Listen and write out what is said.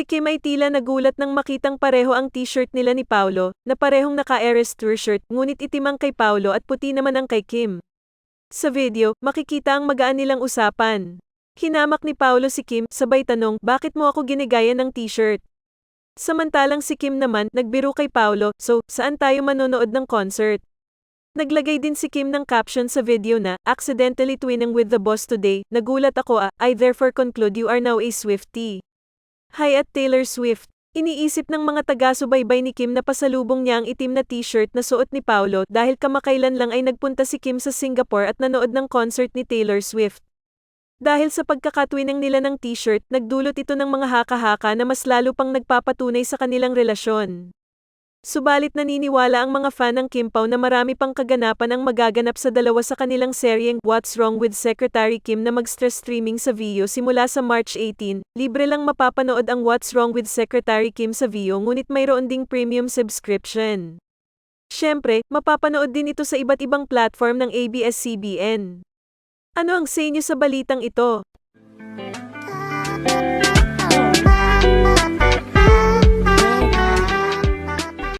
Kim ay tila nagulat nang makitang pareho ang t-shirt nila ni Paolo, na parehong naka-Eres Tour shirt, ngunit itim ang kay Paolo at puti naman ang kay Kim. Sa video, makikita ang magaan nilang usapan. Hinamak ni Paolo si Kim, sabay tanong, bakit mo ako ginigaya ng t-shirt? Samantalang si Kim naman, nagbiro kay Paolo, so, saan tayo manonood ng concert? Naglagay din si Kim ng caption sa video na, accidentally twinning with the boss today, nagulat ako ah, I therefore conclude you are now a Swiftie. Hi at Taylor Swift. Iniisip ng mga taga-subaybay ni Kim na pasalubong niya ang itim na t-shirt na suot ni Paolo dahil kamakailan lang ay nagpunta si Kim sa Singapore at nanood ng concert ni Taylor Swift. Dahil sa pagkakatwinang nila ng t-shirt, nagdulot ito ng mga haka-haka na mas lalo pang nagpapatunay sa kanilang relasyon. Subalit naniniwala ang mga fan ng Kim Pao na marami pang kaganapan ang magaganap sa dalawa sa kanilang seryeng What's Wrong with Secretary Kim na mag-stress streaming sa Vio simula sa March 18. Libre lang mapapanood ang What's Wrong with Secretary Kim sa Vio ngunit mayroon ding premium subscription. Siyempre, mapapanood din ito sa iba't ibang platform ng ABS-CBN. Ano ang sa inyo sa balitang ito?